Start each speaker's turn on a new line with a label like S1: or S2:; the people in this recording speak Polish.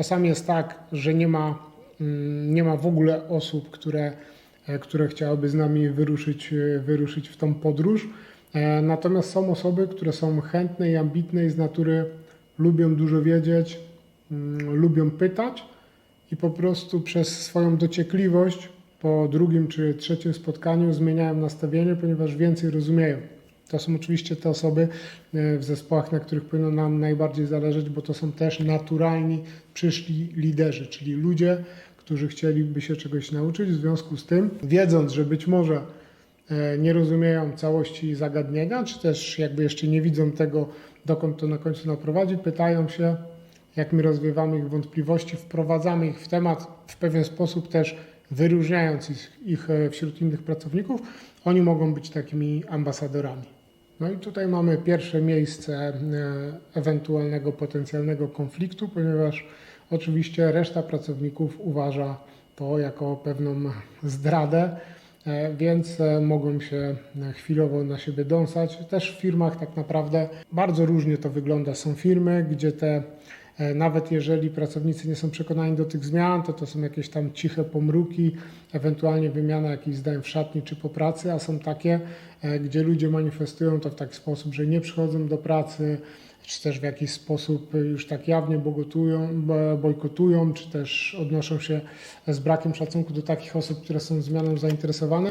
S1: Czasami jest tak, że nie ma, mm, nie ma w ogóle osób, które, e, które chciałyby z nami wyruszyć, e, wyruszyć w tą podróż. E, Natomiast są osoby, które są chętne i ambitne i z natury lubią dużo wiedzieć, mm, lubią pytać i po prostu przez swoją dociekliwość po drugim czy trzecim spotkaniu zmieniają nastawienie, ponieważ więcej rozumieją. To są oczywiście te osoby e, w zespołach, na których powinno nam najbardziej zależeć, bo to są też naturalni, przyszli liderzy, czyli ludzie, którzy chcieliby się czegoś nauczyć. W związku z tym, wiedząc, że być może e, nie rozumieją całości zagadnienia, czy też jakby jeszcze nie widzą tego, dokąd to na końcu naprowadzi, pytają się, jak my rozwiewamy ich wątpliwości, wprowadzamy ich w temat w pewien sposób też wyróżniając ich, ich e, wśród innych pracowników, oni mogą być takimi ambasadorami. No i tutaj mamy pierwsze miejsce e, ewentualnego potencjalnego konfliktu, ponieważ oczywiście reszta pracowników uważa to jako pewną zdradę, e, więc e, mogą się chwilowo na siebie dąsać. Też w firmach tak naprawdę bardzo różnie to wygląda. Są firmy, gdzie te Nawet jeżeli pracownicy nie są przekonani do tych zmian, to to są jakieś tam ciche pomruki, ewentualnie wymiana jakichś zdań w szatni czy po pracy, a są takie, e, gdzie ludzie manifestują to w taki sposób, że nie przychodzą do pracy, czy też w jakiś sposób już tak jawnie bogotują, bo- bojkotują, czy też odnoszą się z brakiem szacunku do takich osób, które są zmianą zainteresowane.